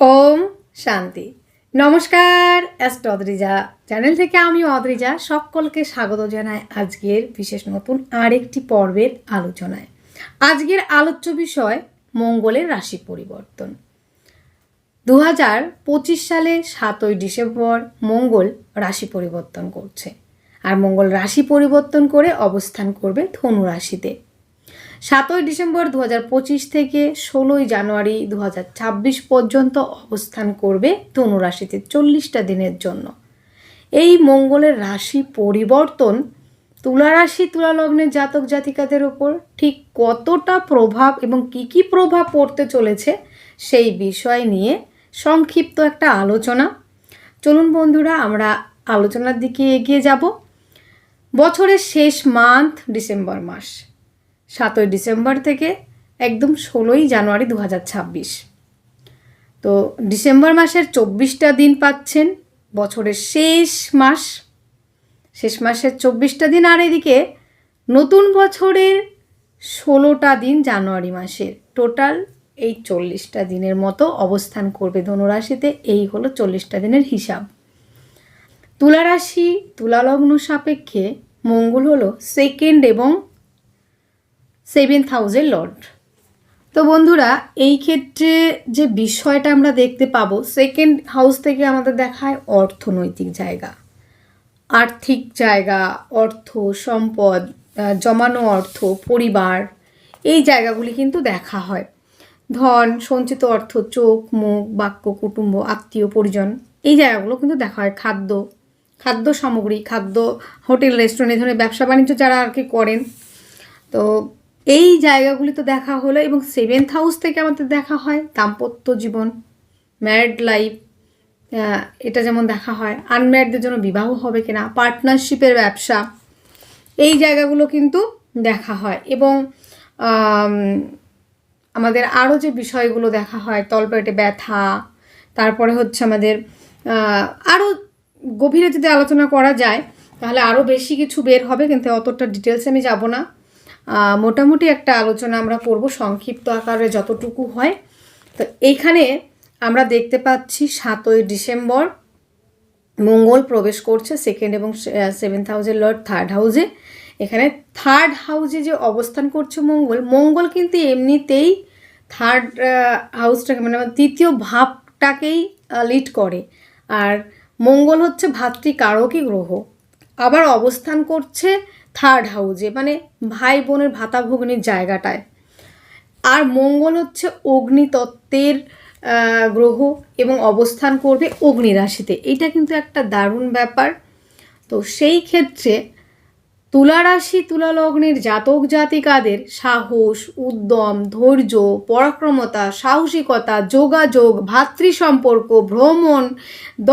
ওম শান্তি। নমস্কার asked Adrija channel থেকে আমি অদ্রিজা। সকলকে স্বাগত জানাই আজকের বিশেষ নতুন আরেকটি পর্বের আলোচনায়। আজকের আলোচ্য বিষয়, মঙ্গলের রাশি পরিবর্তন। দু হাজার পঁচিশ সালে সাতই ডিসেম্বর মঙ্গল রাশি পরিবর্তন করছে। আর মঙ্গল রাশি পরিবর্তন করে অবস্থান করবে ধনু রাশিতে। সাতই ডিসেম্বর দু থেকে ষোলোই জানুয়ারি দু পর্যন্ত অবস্থান করবে ধনু রাশিতে চল্লিশটা দিনের জন্য। এই মঙ্গলের রাশি পরিবর্তন তুলা রাশি, তুলা লগ্নের জাতক জাতিকাদের ওপর ঠিক কতটা প্রভাব এবং কি কি প্রভাব পড়তে চলেছে সেই বিষয় নিয়ে সংক্ষিপ্ত একটা আলোচনা। চলুন বন্ধুরা, আমরা আলোচনার দিকে এগিয়ে যাব। বছরের শেষ মান্থ ডিসেম্বর মাস। সাতই ডিসেম্বর থেকে একদম ষোলোই জানুয়ারি দু ছাব্বিশ। তো ডিসেম্বর মাসের চব্বিশটা দিন পাচ্ছেন, বছরের শেষ মাস। শেষ মাসের চব্বিশটা দিন আর এদিকে নতুন বছরের ষোলোটা দিন জানুয়ারি মাসের। টোটাল এই চল্লিশটা দিনের মতো অবস্থান করবে ধনুরাশিতে, এই হলো চল্লিশটা দিনের হিসাব। তুলা রাশি তুলালগ্ন সাপেক্ষে মঙ্গল হলো সেকেন্ড এবং সেভেন্থ হাউসের লর্ড। তো বন্ধুরা, এই ক্ষেত্রে যে বিষয়টা আমরা দেখতে পাবো সেকেন্ড হাউস থেকে আমাদের দেখায় অর্থনৈতিক জায়গা। আর্থিক জায়গা, অর্থ, সম্পদ জমানো অর্থ, পরিবার, এই জায়গাগুলি কিন্তু দেখা হয়। ধন, সঞ্চিত অর্থ, চোখ, মুখ, বাক্য, কুটুম্ব, আত্মীয়, পরিজন, এই জায়গাগুলো কিন্তু দেখা হয়। খাদ্য খাদ্য সামগ্রী, খাদ্য, হোটেল, রেস্টুরেন্ট, এই ধরনের ব্যবসা বাণিজ্য যারা আর কি করেন। তো এই জায়গাগুলি তো দেখা হলো এবং সেভেন্থ হাউস থেকে আমাদের দেখা হয় দাম্পত্য জীবন ম্যারিড লাইফ এটা যেমন দেখা হয়। আনম্যারিডদের জন্য বিবাহ হবে কিনা পার্টনারশিপের ব্যবসা, এই জায়গাগুলো কিন্তু দেখা হয়। এবং আমাদের আরও যে বিষয়গুলো দেখা হয়, তলপেটে ব্যথা, তারপরে হচ্ছে আমাদের আরও গভীরে যদি আলোচনা করা যায়, তাহলে আরও বেশি কিছু বের হবে, কিন্তু অতটা ডিটেলসে আমি যাব না। মোটামুটি একটা আলোচনা আমরা করব, সংক্ষিপ্ত আকারে যতটুকু হয়। তো এইখানে আমরা দেখতে পাচ্ছি সাতই ডিসেম্বর, মঙ্গল প্রবেশ করছে সেকেন্ড এবং সেভেন্থ হাউসের লর্ড থার্ড হাউজে এখানে থার্ড হাউজে যে অবস্থান করছে মঙ্গল মঙ্গল কিন্তু এমনিতেই থার্ড হাউসটাকে মানে তৃতীয় ভাবটাকেই লিড করে। আর মঙ্গল হচ্ছে ভাতৃকারকই গ্রহ। আবার অবস্থান করছে থার্ড হাউজে মানে ভাই বোনের ভাতা ভগ্নির জায়গাটায়। আর মঙ্গল হচ্ছে অগ্নিতত্ত্বের গ্রহ এবং অবস্থান করবে অগ্নি রাশিতে। এটা কিন্তু একটা দারুণ ব্যাপার। তো সেই ক্ষেত্রে তুলা রাশি, তুলা লগ্নের জাতক জাতিকাদের সাহস, উদ্যম, ধৈর্য, পরাক্রমতা, সাহসিকতা, যোগাযোগ ভাতৃ সম্পর্ক ভ্রমণ,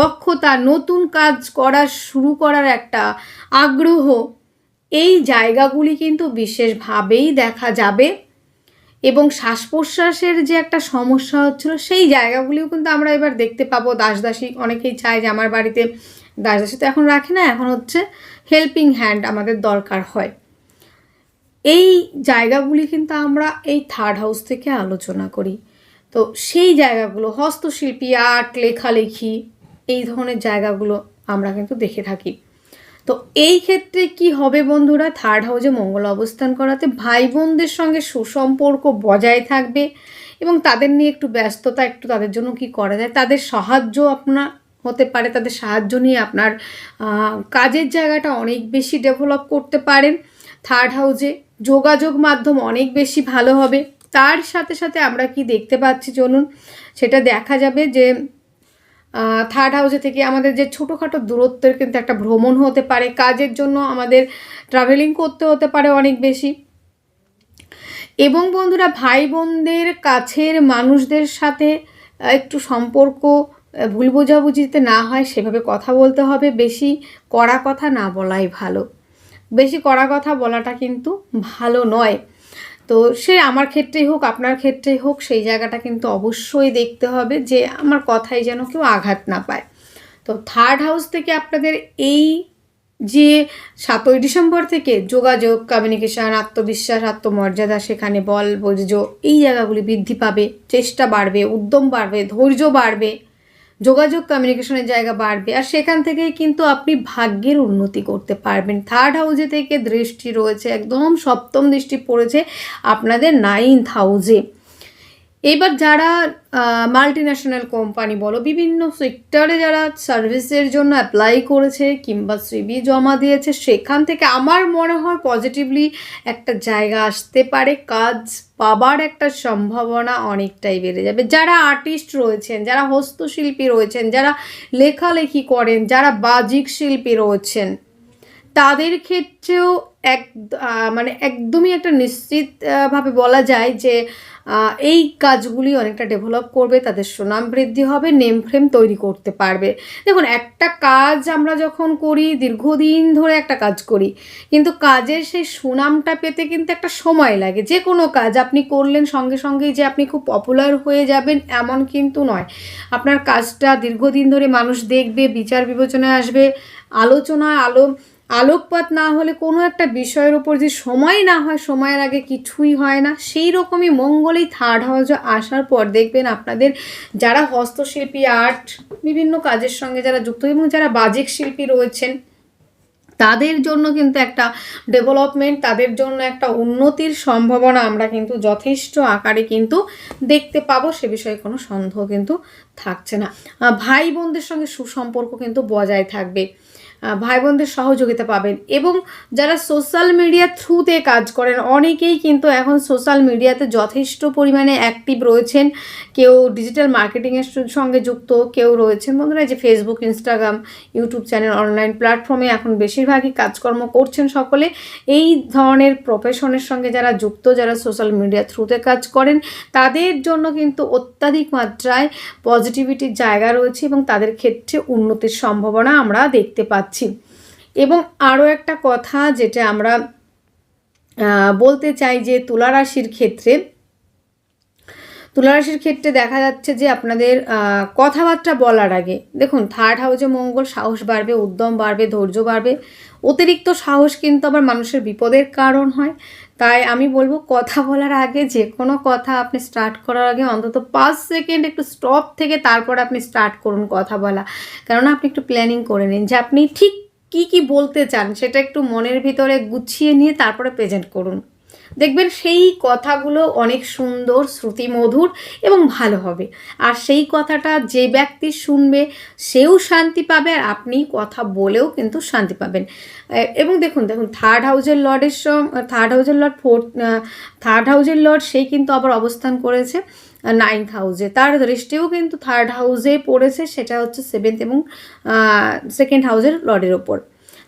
দক্ষতা, নতুন কাজ করা শুরু করার একটা আগ্রহ এই জায়গাগুলি কিন্তু বিশেষভাবেই দেখা যাবে। এবং শ্বাস প্রশ্বাসের যে একটা সমস্যা হচ্ছিল, সেই জায়গাগুলিও কিন্তু আমরা এবার দেখতে পাবো। দাসদাসী অনেকেই চায় যে আমার বাড়িতে দাসদাসী তো এখন রাখে না, এখন হচ্ছে হেল্পিং হ্যান্ড আমাদের দরকার হয়। এই জায়গাগুলি কিন্তু আমরা এই থার্ড হাউস থেকে আলোচনা করি। তো সেই জায়গাগুলো, হস্তশিল্পী আর্ট লেখালেখি, এই ধরনের জায়গাগুলো আমরা কিন্তু দেখে থাকি। তো এই ক্ষেত্রে কি হবে বন্ধুরা? থার্ড হাউসে মঙ্গল অবস্থান করাতে ভাই বোনদের সঙ্গে সুসম্পর্ক বজায় থাকবে এবং তাদের নিয়ে একটু ব্যস্ততা, একটু তাদের জন্য কি করা যায়? তাদের সাহায্য আপনার হতে পারে, তাদের সাহায্য নিয়ে আপনার কাজের জায়গাটা অনেক বেশি ডেভেলপ করতে পারেন। থার্ড হাউজে যোগাযোগ মাধ্যম অনেক বেশি ভালো হবে। তার সাথে সাথে আমরা কি দেখতে পাচ্ছি, চলুন সেটা দেখা যাবে যে থার্ড হাউসে থেকে আমাদের যে ছোটোখাটো দূরত্বের কিন্তু একটা ভ্রমণ হতে পারে, কাজের জন্য আমাদের ট্রাভেলিং করতে হতে পারে অনেক বেশি। এবং বন্ধুরা ভাই বোনদের কাছের মানুষদের সাথে একটু সম্পর্ক ভুল বোঝাবুঝিতে না হয়, সেভাবে কথা বলতে হবে। বেশি কড়া কথা না বলাই ভালো। বেশি কড়া কথা বলাটা কিন্তু ভালো নয়। তো সে আমার ক্ষেত্রেই হোক, আপনার ক্ষেত্রেই হোক, সেই জায়গাটা কিন্তু অবশ্যই দেখতে হবে যে আমার কথায় যেন কেউ আঘাত না পায়। তো থার্ড হাউস থেকে আপনাদের এই যে সাতই ডিসেম্বর থেকে যোগাযোগ কমিউনিকেশান আত্মবিশ্বাস, আত্মমর্যাদা সেখানে বল বর্জ্য এই জায়গাগুলি বৃদ্ধি পাবে, চেষ্টা বাড়বে, উদ্যম বাড়বে, ধৈর্য বাড়বে। যোগাযোগ কমিউনিকেশনের জায়গা বাড়বে আর সেখান থেকেই কিন্তু আপনি ভাগ্যের উন্নতি করতে পারবেন। থার্ড হাউজে থেকে দৃষ্টি রয়েছে, একদম সপ্তম দৃষ্টি পড়েছে আপনাদের নাইন্থ হাউসে এবার যারা মাল্টি ন্যাশনাল কোম্পানি বলো, বিভিন্ন সেক্টরে যারা সার্ভিসের জন্য অ্যাপ্লাই করেছে কিংবা সিবি জমা দিয়েছে, সেখান থেকে আমার মনে হয় পজিটিভলি একটা জায়গা আসতে পারে। কাজ পাবার একটা সম্ভাবনা অনেকটাই বেড়ে যাবে। যারা আর্টিস্ট রয়েছেন, যারা হস্তশিল্পী রয়েছেন, যারা লেখালেখি করেন, যারা বাজিক শিল্পী রয়েছেন তাদের ক্ষেত্রেও এক মানে একদমই একটা নিশ্চিতভাবে বলা যায় যে এই কাজগুলি অনেকটা ডেভেলপ করবে, তাদের সুনাম বৃদ্ধি হবে নেম ফ্রেম তৈরি করতে পারবে। দেখুন, একটা কাজ আমরা যখন করি, দীর্ঘদিন ধরে একটা কাজ করি, কিন্তু কাজের সেই সুনামটা পেতে কিন্তু একটা সময় লাগে। যে কোনো কাজ আপনি করলেন সঙ্গে সঙ্গেই যে আপনি খুব পপুলার হয়ে যাবেন, এমন কিন্তু নয়। আপনার কাজটা দীর্ঘদিন ধরে মানুষ দেখবে, বিচার বিবেচনায় আসবে আলোচনা আলো আলোকপাত না হলে কোনো একটা বিষয়ের উপর যে সময় না হয়, সময়ের আগে কিছুই হয় না। সেই রকমই মঙ্গলেই থার্ড হাউসে আসার পর দেখবেন আপনাদের যারা হস্তশিল্পী আর্ট বিভিন্ন কাজের সঙ্গে যারা যুক্ত এবং যারা বাজিক শিল্পী রয়েছেন, তাদের জন্য কিন্তু একটা ডেভেলপমেন্ট তাদের জন্য একটা উন্নতির সম্ভাবনা আমরা কিন্তু যথেষ্ট আকারে কিন্তু দেখতে পাবো। সে বিষয়ে কোনো সন্দেহ কিন্তু থাকছে না। ভাই বোনদের সঙ্গে সুসম্পর্ক কিন্তু বজায় থাকবে। ভাই বোনদের সহযোগিতা পাবেন। এবং যারা সোশ্যাল মিডিয়া থ্রুতে কাজ করেন, অনেকেই কিন্তু এখন সোশ্যাল মিডিয়াতে যথেষ্ট পরিমাণে অ্যাক্টিভ রয়েছেন। কেউ ডিজিটাল মার্কেটিংয়ের সঙ্গে যুক্ত, কেউ রয়েছেন বন্ধুরা যে Facebook Instagram YouTube channel online প্ল্যাটফর্মে এখন বেশিরভাগই কাজকর্ম করছেন সকলে। এই ধরনের প্রফেশনের সঙ্গে যারা যুক্ত, যারা সোশ্যাল মিডিয়া থ্রুতে কাজ করেন, তাদের জন্য কিন্তু অত্যাধিক মাত্রায় পজিটিভিটির জায়গা রয়েছে এবং তাদের ক্ষেত্রে উন্নতির সম্ভাবনা আমরা দেখতে পাচ্ছি। এবং আরও একটা কথা যেটা আমরা বলতে চাই যে তুলারাশির ক্ষেত্রে তুলারাশির ক্ষেত্রে দেখা যাচ্ছে যে আপনাদের কথাবার্তা বলার আগে, দেখুন থার্ড হাউসে মঙ্গল, সাহস বাড়বে, উদ্যম বাড়বে, ধৈর্য বাড়বে, অতিরিক্ত সাহস কিন্তু আবার মানুষের বিপদের কারণ হয়। তাই আমি বলব কথা বলার আগে যে কোনো কথা আপনি স্টার্ট করার আগে অন্তত পাঁচ সেকেন্ড একটু স্টপ থেকে তারপর আপনি স্টার্ট করুন কথা বলা। কেননা আপনি একটু প্ল্যানিং করে নিন যে আপনি ঠিক কি কি বলতে চান সেটা একটু মনের ভিতরে গুছিয়ে নিয়ে তারপরে প্রেজেন্ট করুন। দেখবেন সেই কথাগুলো অনেক সুন্দর, শ্রুতিমধুর এবং ভালো হবে। আর সেই কথাটা যে ব্যক্তি শুনবে, সেও শান্তি পাবে আর আপনি কথা বলেও কিন্তু শান্তি পাবেন। এবং দেখুন দেখুন থার্ড হাউজের লর্ডের সঙ্গে থার্ড হাউজের লর্ড ফোর্থ থার্ড হাউজের লর্ড সেই কিন্তু আবার অবস্থান করেছে নাইন্থ হাউসে তার দৃষ্টিও কিন্তু থার্ড হাউসে পড়েছে, সেটা হচ্ছে সেভেন্থ এবং সেকেন্ড হাউসের লর্ডের ওপর।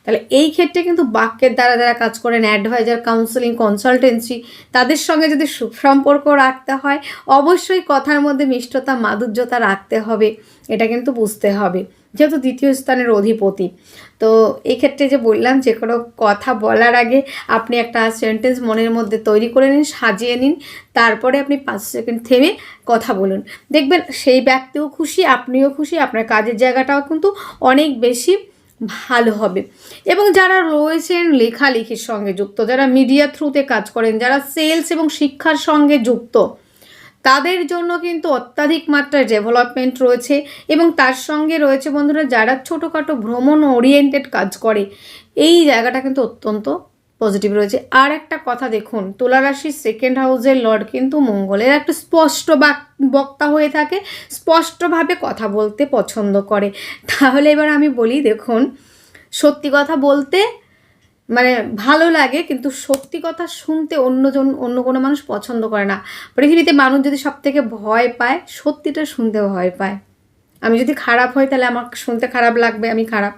তাহলে এই ক্ষেত্রে কিন্তু বাক্যের দ্বারা যারা কাজ করেন অ্যাডভাইজার কাউন্সেলিং কনসালটেন্সি তাদের সঙ্গে যদি সুসম্পর্ক রাখতে হয়, অবশ্যই কথার মধ্যে মিষ্টতা, মাধুর্যতা রাখতে হবে। এটা কিন্তু বুঝতে হবে। যেহেতু দ্বিতীয় স্থানের অধিপতি। তো এই ক্ষেত্রে যে বললাম, যে কোনো কথা বলার আগে আপনি একটা সেন্টেন্স মনের মধ্যে তৈরি করে নিন, সাজিয়ে নিন, তারপরে আপনি পাঁচ সেকেন্ড থেমে কথা বলুন। দেখবেন সেই ব্যক্তিও খুশি, আপনিও খুশি, আপনার কাজের জায়গাটাও কিন্তু অনেক বেশি ভালো হবে। এবং যারা রয়েছেন লেখালেখির সঙ্গে যুক্ত, যারা মিডিয়া থ্রুতে কাজ করেন, যারা সেলস এবং শিক্ষার সঙ্গে যুক্ত, তাদের জন্য কিন্তু অত্যাধিক মাত্রায় ডেভেলপমেন্ট রয়েছে এবং তার সঙ্গে রয়েছে বন্ধুরা যারা ছোটোখাটো ভ্রমণ ওরিয়েন্টেড কাজ করে, এই জায়গাটা কিন্তু অত্যন্ত পজিটিভ রয়েছে। আর একটা কথা দেখুন তুলা রাশির সেকেন্ড হাউসের লর্ড কিন্তু মঙ্গলের একটা স্পষ্ট বাক- বক্তা হয়ে থাকে, স্পষ্টভাবে কথা বলতে পছন্দ করে। তাহলে এবার আমি বলি, দেখুন, সত্যি কথা বলতে মানে ভালো লাগে, কিন্তু সত্যি কথা শুনতে অন্যজন, অন্য কোনো মানুষ পছন্দ করে না। পৃথিবীতে মানুষ যদি সব থেকে ভয় পায়, সত্যিটা শুনতে ভয় পায়। আমি যদি খারাপ হই, তাহলে আমার শুনতে খারাপ লাগবে, আমি খারাপ।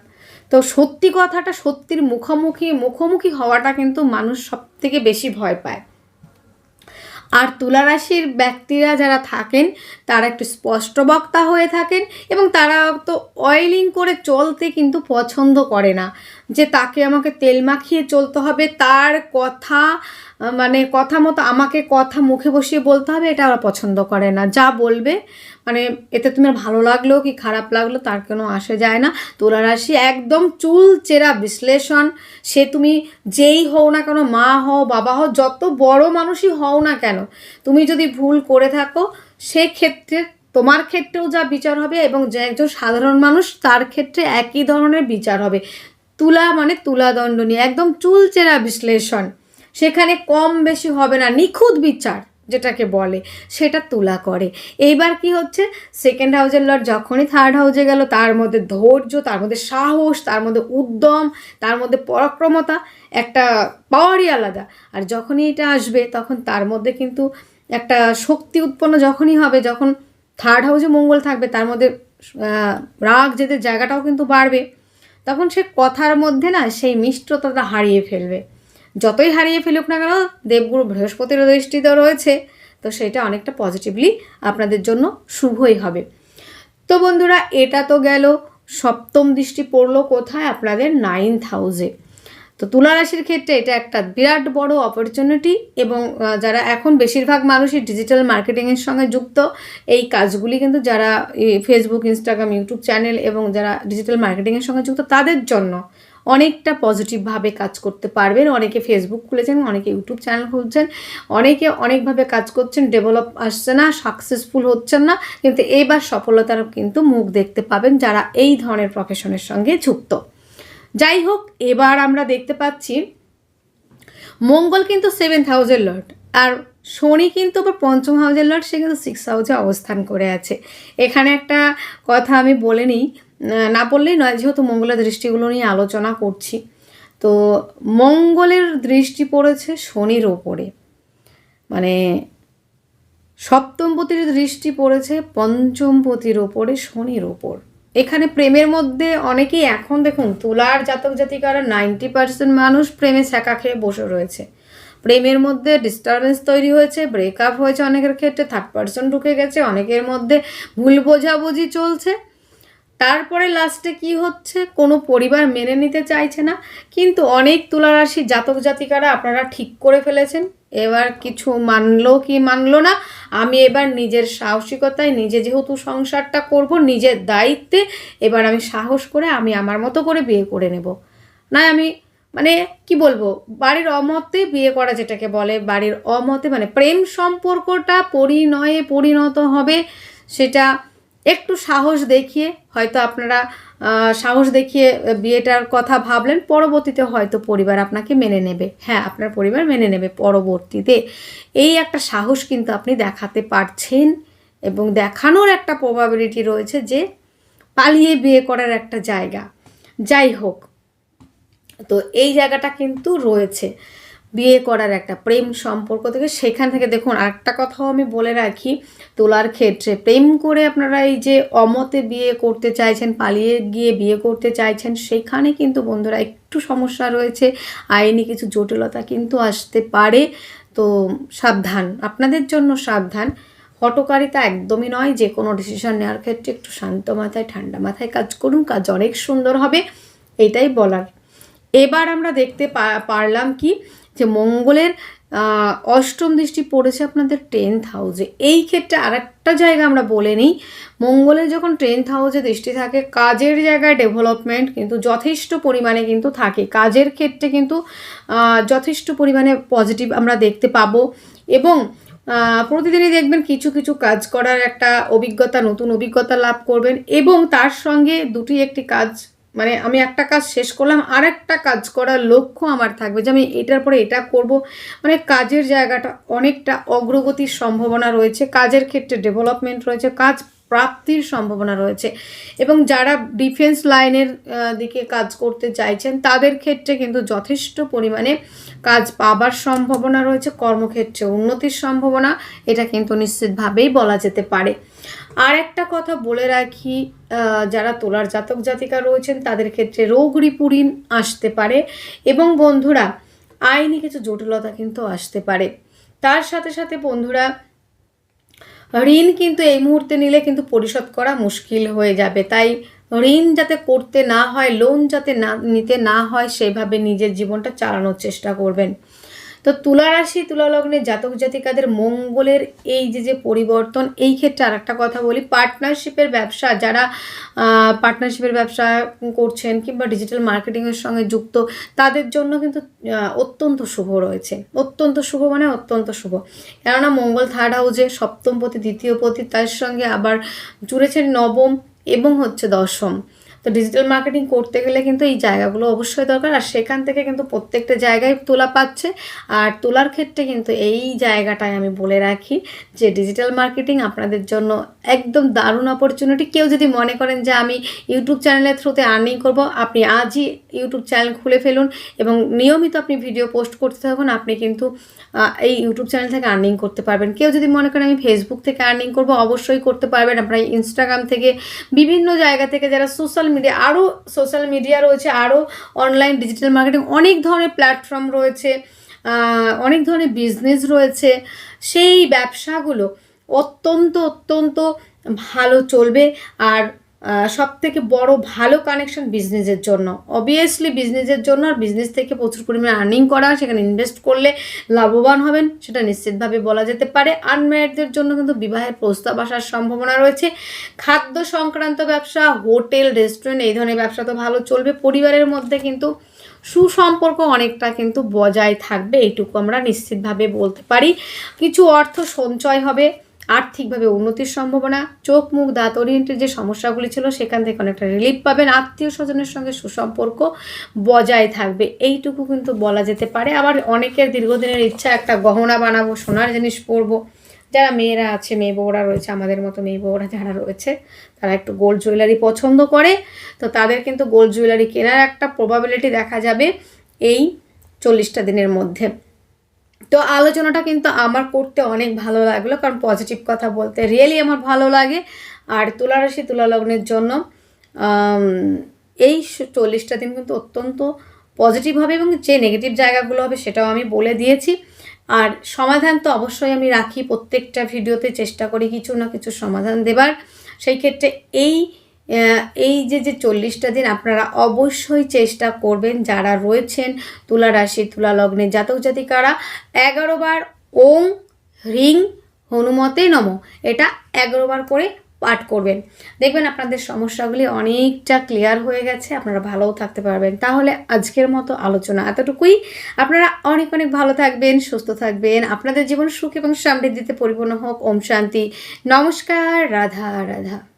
তো সত্যি কথাটা, সত্যির মুখোমুখি মুখোমুখি হওয়াটা কিন্তু মানুষ সব থেকে বেশি ভয় পায়। আর তুলারাশির ব্যক্তিরা যারা থাকেন, তারা একটু স্পষ্ট বক্তা হয়ে থাকেন এবং তারা তো অয়েলিং করে চলতে কিন্তু পছন্দ করে না। যে তাকে আমাকে তেল মাখিয়ে চলতে হবে, তার কথা মানে কথা মতো আমাকে কথা মুখে বসিয়ে বলতে হবে, এটা ওরা পছন্দ করে না। যা বলবে মানে এতে তোমার ভালো লাগল কি খারাপ লাগল তার কোনো আসে যায় না। তুলা রাশি একদম চুল চেরা বিশ্লেষণ, সে তুমি যেই হও না কেন, মা হও, বাবা হও, যত বড় মানুষই হও না কেন, তুমি যদি ভুল করে থাকো সেক্ষেত্রে তোমার ক্ষেত্রেও যা বিচার হবে এবং যে একজন সাধারণ মানুষ, তার ক্ষেত্রে একই ধরনের বিচার হবে। তুলা মানে তুলাদণ্ডনী, একদম চুলচেরা বিশ্লেষণ। সেখানে কম বেশি হবে না, নিখুঁত বিচার যেটাকে বলে, সেটা তুলা করে। এইবার কি হচ্ছে? সেকেন্ড হাউজের লট যখনই থার্ড হাউজে গেল, তার মধ্যে ধৈর্য, তার মধ্যে সাহস, তার মধ্যে উদ্যম, তার মধ্যে পরাক্রমতা, একটা পাওয়ারই আলাদা। আর যখনই এটা আসবে, তখন তার মধ্যে কিন্তু একটা শক্তি উৎপন্ন যখনই হবে, যখন থার্ড হাউসে মঙ্গল থাকবে, তার মধ্যে রাগ যেতে জায়গাটাও কিন্তু বাড়বে। তখন সে কথার মধ্যে না সেই মিষ্টতাটা হারিয়ে ফেলবে। যতই হারিয়ে ফেলুক না কেন, দেবগুরু বৃহস্পতির দৃষ্টিতে রয়েছে, তো সেটা অনেকটা পজিটিভলি আপনাদের জন্য শুভই হবে। তো বন্ধুরা, এটা তো গেল। সপ্তম দৃষ্টি পড়ল কোথায়? আপনাদের নাইন্থ হাউসে তো তুলা রাশির ক্ষেত্রে এটা একটা বিরাট বড় অপরচুনিটি এবং যারা এখন বেশিরভাগ মানুষই ডিজিটাল মার্কেটিংয়ের সঙ্গে যুক্ত, এই কাজগুলি কিন্তু যারা ফেসবুক ইনস্টাগ্রাম ইউটিউব চ্যানেল এবং যারা ডিজিটাল মার্কেটিংয়ের সঙ্গে যুক্ত, তাদের জন্য অনেকটা পজিটিভভাবে কাজ করতে পারবেন। অনেকে ফেসবুক খুলেছেন, অনেকে ইউটিউব চ্যানেল খুলছেন, অনেকে অনেকভাবে কাজ করছেন ডেভেলপ আসছে না সাকসেসফুল হচ্ছেন না, কিন্তু এইবার সফলতার কিন্তু মুখ দেখতে পাবেন যারা এই ধরনের প্রফেশনের সঙ্গে যুক্ত। যাই হোক এবার আমরা দেখতে পাচ্ছি মঙ্গল কিন্তু সেভেন্থ হাউসের লর্ড আর শনি কিন্তু আবার পঞ্চম হাউজের লর্ড সে কিন্তু সিক্স হাউসে অবস্থান করে আছে। এখানে একটা কথা আমি বলে নিই না বললেই নয়, যেহেতু মঙ্গলের দৃষ্টিগুলো নিয়ে আলোচনা করছি, তো মঙ্গলের দৃষ্টি পড়েছে শনির ওপরে। মানে সপ্তমপতির দৃষ্টি পড়েছে পঞ্চমপতির ওপরে শনির ওপর। এখানে প্রেমের মধ্যে অনেকেই এখন দেখুন, তুলার জাতক জাতিকারা নাইনটি পার্সেন্ট মানুষ প্রেমে ছ্যাঁকা খেয়ে বসে রয়েছে। প্রেমের মধ্যে ডিস্টারবেন্স তৈরি হয়েছে ব্রেকআপ হয়েছে অনেকের ক্ষেত্রে থার্ড পার্সন ঢুকে গেছে, অনেকের মধ্যে ভুল বোঝাবুঝি চলছে। তারপরে লাস্টে কি হচ্ছে? কোনো পরিবার মেনে নিতে চাইছে না, কিন্তু অনেক তুলারাশি জাতক জাতিকারা আপনারা ঠিক করে ফেলেছেন। এবার কিছু মানলো কি মানলো না, আমি এবার নিজের সাহসিকতায়, নিজে যেহেতু সংসারটা করব, নিজের দায়িত্বে, এবার আমি সাহস করে আমি আমার মতো করে বিয়ে করে নেব। না আমি মানে কি বলব, বাড়ির অমতে বিয়ে করা যেটাকে বলে, বাড়ির অমতে মানে প্রেম সম্পর্কটা পরিণয়ে পরিণত হবে, সেটা একটু সাহস দেখিয়ে হয়তো আপনারা সাহস দেখিয়ে বিয়েটার কথা ভাবলেন, পরবর্তীতে হয়তো পরিবার আপনাকে মেনে নেবে। হ্যাঁ আপনার পরিবার মেনে নেবে পরবর্তীতে। এই একটা সাহস কিন্তু আপনি দেখাতে পারছেন এবং দেখানোর একটা প্রবাবিলিটি রয়েছে যে পালিয়ে বিয়ে করার একটা জায়গা। যাই হোক, তো এই জায়গাটা কিন্তু রয়েছে। বিয়ে করার একটা প্রেম সম্পর্ক থেকে সেখান থেকে দেখুন আরেকটা কথাও আমি বলে রাখি, তোলার ক্ষেত্রে প্রেম করে আপনারা এই যে অমতে বিয়ে করতে চাইছেন, পালিয়ে গিয়ে বিয়ে করতে চাইছেন, সেখানে কিন্তু বন্ধুরা একটু সমস্যা রয়েছে, আইনি কিছু জটিলতা কিন্তু আসতে পারে। তো সাবধান, আপনাদের জন্য সাবধান, হটকারিতা একদমই নয় যে কোনো ডিসিশন নেওয়ার ক্ষেত্রে একটু শান্ত মাথায়, ঠান্ডা মাথায় কাজ করুন, কাজ অনেক সুন্দর হবে, এটাই বলার। এবার আমরা দেখতে পারলাম কি যে মঙ্গলের অষ্টম দৃষ্টি পড়েছে আপনাদের টেন্থ হাউসে এই ক্ষেত্রে আরেকটা জায়গা আমরা বলে নিই, মঙ্গলের যখন টেন্থ হাউসে দৃষ্টি থাকে, কাজের জায়গায় ডেভেলপমেন্ট কিন্তু যথেষ্ট পরিমাণে কিন্তু থাকে। কাজের ক্ষেত্রে কিন্তু যথেষ্ট পরিমাণে পজিটিভ আমরা দেখতে পাবো এবং প্রতিদিনই দেখবেন কিছু কিছু কাজ করার একটা অভিজ্ঞতা, নতুন অভিজ্ঞতা লাভ করবেন এবং তার সঙ্গে দুটি একটি কাজ মানে আমি একটা কাজ শেষ করলাম আর একটা কাজ করার লক্ষ্য আমার থাকবে যে আমি এটার পরে এটা করব। মানে কাজের জায়গাটা অনেকটা অগ্রগতির সম্ভাবনা রয়েছে, কাজের ক্ষেত্রে ডেভেলপমেন্ট রয়েছে, কাজ প্রাপ্তির সম্ভাবনা রয়েছে এবং যারা ডিফেন্স লাইনের দিকে কাজ করতে চাইছেন তাদের ক্ষেত্রে কিন্তু যথেষ্ট পরিমাণে কাজ পাবার সম্ভাবনা রয়েছে, কর্মক্ষেত্রে উন্নতির সম্ভাবনা, এটা কিন্তু নিশ্চিতভাবেই বলা যেতে পারে। আর একটা কথা বলে রাখি যারা তোলার জাতক জাতিকা রয়েছেন, তাদের ক্ষেত্রে রোগ রিপুরিন আসতে পারে এবং বন্ধুরা, আইনি কিছু জটিলতা কিন্তু আসতে পারে। তার সাথে সাথে বন্ধুরা, ঋণ কিন্তু এই মুহূর্তে নিলে কিন্তু পরিশোধ করা মুশকিল হয়ে যাবে। তাই ঋণ যাতে করতে না হয় লোন যাতে না, নিতে না হয়, সেভাবে নিজের জীবনটা চালানোর চেষ্টা করবেন। তো তুলা রাশি তুলালগ্নে জাতক জাতিকাদের মঙ্গলের এই যে যে পরিবর্তন, এই ক্ষেত্রে আর একটা কথা বলি পার্টনারশিপের ব্যবসা, যারা পার্টনারশিপের ব্যবসা করছেন কিংবা ডিজিটাল মার্কেটিংয়ের সঙ্গে যুক্ত, তাদের জন্য কিন্তু অত্যন্ত শুভ রয়েছে। অত্যন্ত শুভ মানে অত্যন্ত শুভ। কেননা মঙ্গল থার্ড হাউসে সপ্তম পতি, দ্বিতীয় পতি, তার সঙ্গে আবার জুড়েছেন নবম। এবং হচ্ছে দশম। তো ডিজিটাল মার্কেটিং করতে গেলে কিন্তু এই জায়গাগুলো অবশ্যই দরকার। আর সেখান থেকে কিন্তু প্রত্যেকটা জায়গায় তোলা পাচ্ছে। আর তোলার ক্ষেত্রে কিন্তু এই জায়গাটায় আমি বলে রাখি যে ডিজিটাল মার্কেটিং আপনাদের জন্য একদম দারুণ অপরচুনিটি কেউ যদি মনে করেন যে আমি ইউটিউব চ্যানেলের থ্রুতে আর্নিং করব, আপনি আজই ইউটিউব চ্যানেল খুলে ফেলুন এবং নিয়মিত আপনি ভিডিও পোস্ট করতে থাকুন, আপনি কিন্তু এই ইউটিউব চ্যানেল থেকে আর্নিং করতে পারবেন। কেউ যদি মনে করেন আমি ফেসবুক থেকে আর্নিং করব, অবশ্যই করতে পারবেন। আপনার ইনস্টাগ্রাম থেকে বিভিন্ন জায়গা থেকে যারা সোশ্যাল মিডিয়া আরও সোশ্যাল মিডিয়া রয়েছে আরও অনলাইন ডিজিটাল মার্কেটিং অনেক ধরনের প্ল্যাটফর্ম রয়েছে অনেক ধরনের বিজনেস রয়েছে। সেই ব্যবসাগুলো অত্যন্ত অত্যন্ত ভালো চলবে। আর সব থেকে বড় ভালো কানেকশন বিজনেসের জন্য। অবভিয়াসলি বিজনেসের জন্য আর বিজনেস থেকে প্রচুর পরিমাণে আর্নিং করা, সেখানে ইনভেস্ট করলে লাভবান হবেন, সেটা নিশ্চিতভাবে বলা যেতে পারে। আনম্যারিডদের জন্য কিন্তু বিবাহের প্রস্তাব আসার সম্ভাবনা রয়েছে। খাদ্য সংক্রান্ত ব্যবসা, হোটেল রেস্টুরেন্ট এই ধরনের ব্যবসা তো ভালো চলবে। পরিবারের মধ্যে কিন্তু সুসম্পর্ক অনেকটা কিন্তু বজায় থাকবে, এইটুকু আমরা নিশ্চিতভাবে বলতে পারি। কিছু অর্থ সঞ্চয় হবে আর্থিকভাবে উন্নতির সম্ভাবনা, চোখ, মুখ, দাঁত ওরিয়েন্টের যে সমস্যাগুলি ছিল সেখান থেকে অনেকটা রিলিফ পাবেন। আত্মীয় স্বজনের সঙ্গে সুসম্পর্ক বজায় থাকবে। এইটুকু কিন্তু বলা যেতে পারে। আবার অনেকের দীর্ঘদিনের ইচ্ছা একটা গহনা বানাবো, সোনার জিনিস পরবো। যারা মেয়েরা আছে, মেয়ে বউরা রয়েছে, আমাদের মতো মেয়ে বউরা যারা রয়েছে, তারা একটু গোল্ড জুয়েলারি পছন্দ করে। তো তাদের কিন্তু গোল্ড জুয়েলারি কেনার একটা প্রবাবিলিটি দেখা যাবে এই চল্লিশটা দিনের মধ্যে। তো আলোচনাটা কিন্তু আমার করতে অনেক ভালো লাগল, কারণ পজিটিভ কথা বলতে রিয়েলি আমার ভালো লাগে। আর তুলা রাশি তুলা লগ্নের জন্য এই চল্লিশটা দিন কিন্তু অত্যন্ত পজিটিভ হবে এবং যে নেগেটিভ জায়গাগুলো হবে সেটাও আমি বলে দিয়েছি। আর সমাধান তো অবশ্যই আমি রাখি, প্রত্যেকটা ভিডিওতে চেষ্টা করি কিছু না কিছু সমাধান দেবার। সেই ক্ষেত্রে এই এই যে যে চল্লিশটা দিন আপনারা অবশ্যই চেষ্টা করবেন যারা রয়েছেন তুলা রাশি, তুলা লগ্নের জাতক জাতিকারা, এগারো বার ওং হ্রিং হনুমতে নম, এটা এগারো বার করে পাঠ করবেন। দেখবেন আপনাদের সমস্যাগুলি অনেকটা ক্লিয়ার হয়ে গেছে, আপনারা ভালোও থাকতে পারবেন। তাহলে আজকের মতো আলোচনা এতটুকুই। আপনারা অনেক অনেক ভালো থাকবেন, সুস্থ থাকবেন। আপনাদের জীবন সুখ এবং সমৃদ্ধিতে পরিপূর্ণ হোক। ওম শান্তি। নমস্কার। রাধা রাধা।